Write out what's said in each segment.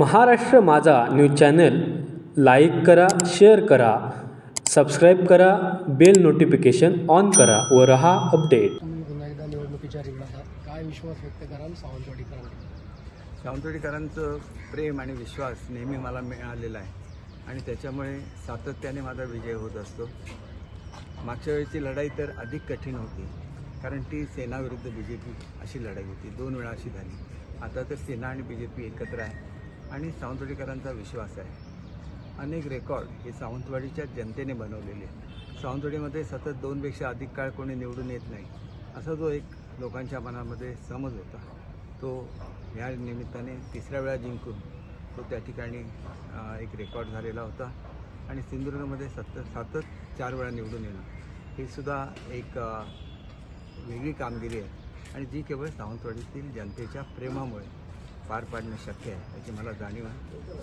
Maharashtra Majha news channel like करा share करा subscribe करा बेल नोटिफिकेशन ऑन करा व रहा अपडेट. तुम्ही पुन्हा एकदा निवडणुकीच्या रिंगणात आहात काय विश्वास व्यक्त कराल सावंतवाडीकरांचं प्रेम आणि विश्वास नेहमी मला मिळालेला आहे आणि त्याच्यामुळे सातत्याने माझा विजय होत असतो. मागच्या वेळेची लढाई तर अधिक कठीण होती कारण ती सेना विरुद्ध बी जे पी अशी लढाई होती. दोन वेळा अशी झाली. आता तर सेना आणि बी जे पी एकत्र आहे. आणि सावंतवाडीकरांचा विश्वास आहे. अनेक रेकॉर्ड हे सावंतवाडीच्या जनतेने बनवलेले आहेत. सावंतवाडीमध्ये सतत दोनपेक्षा अधिक काळ कोणी निवडून येत नाही असा जो एक लोकांच्या मनामध्ये समज होता तो या निमित्ताने तिसऱ्या वेळा जिंकून तो त्या ठिकाणी एक रेकॉर्ड झालेला होता आणि सिंधुदुर्गमध्ये सतत सतत चार वेळा निवडून येणं ही सुद्धा एक वेगळी कामगिरी आहे. आणि जी केवळ सावंतवाडीतील जनतेच्या प्रेमामुळे पार पाडणं शक्य आहे. याची मला जाणीव आहे.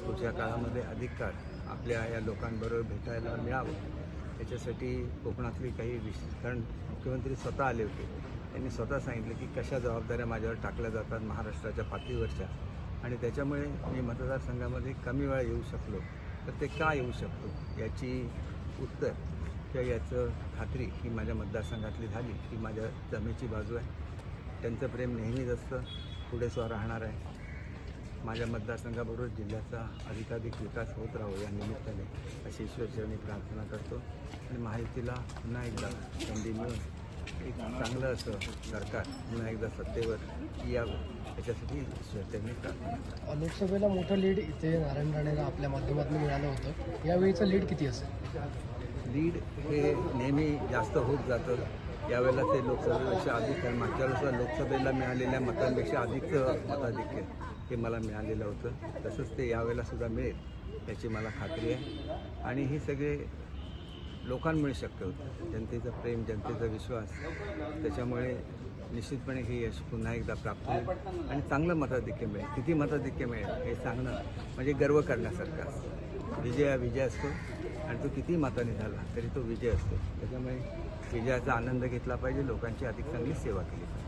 पुढच्या काळामध्ये अधिक काळ आपल्या या लोकांबरोबर भेटायला मिळावं. त्याच्यासाठी कोकणातली काही विशेष कारण मुख्यमंत्री स्वतः आले होते. त्यांनी स्वतः सांगितलं की कशा जबाबदाऱ्या माझ्यावर टाकल्या जातात महाराष्ट्राच्या पातळीवरच्या. आणि त्याच्यामुळे मी मतदारसंघामध्ये कमी वेळा येऊ शकलो. तर ते का येऊ शकतो? याची उत्तर किंवा याचं खात्री ही माझ्या मतदारसंघातली झाली. ही माझ्या जमेची बाजू आहे. त्यांचं प्रेम नेहमीच असतं. पुढे स्व राहणार आहे. माझ्या मतदारसंघाबरोबर जिल्ह्याचा अधिकाधिक विकास होत राहो या निमित्ताने अशी ईश्वरचरणी प्रार्थना करतो. आणि महायुतीला पुन्हा एकदा संधी मिळून एक चांगलं असं सरकार पुन्हा एकदा सत्तेवर यावं याच्यासाठी ईश्वरचरणी प्रार्थना लोकसभेला मोठं लीड इथे नारायण राणेला आपल्या माध्यमातून मिळालं होतं. यावेळीचं लीड किती असेल? लीड हे नेहमी जास्त होत जातं. यावेळेला ते लोकसभेपेक्षा अधिक कारण मागच्या वेळेस लोकसभेला मिळालेल्या मतांपेक्षा अधिकचं मताधिक्य हे मला मिळालेलं होतं. तसंच ते यावेळेला सुद्धा मिळेल याची मला खात्री आहे. आणि हे सगळे लोकांमुळे शक्य होतं. जनतेचं प्रेम जनतेचा विश्वास त्याच्यामुळे निश्चितपणे हे यश पुन्हा एकदा प्राप्त होईल. आणि चांगलं मताधिक्य मिळेल. किती मताधिक्य मिळेल हे सांगणं म्हणजे गर्व करण्यासारखं असतं. विजय हा विजय असतो आणि तो किती मताने झाला तरी तो विजय असतो. त्याच्यामुळे विजयाचा आनंद घेतला पाहिजे. लोकांची अधिक चांगली सेवा केली पाहिजे.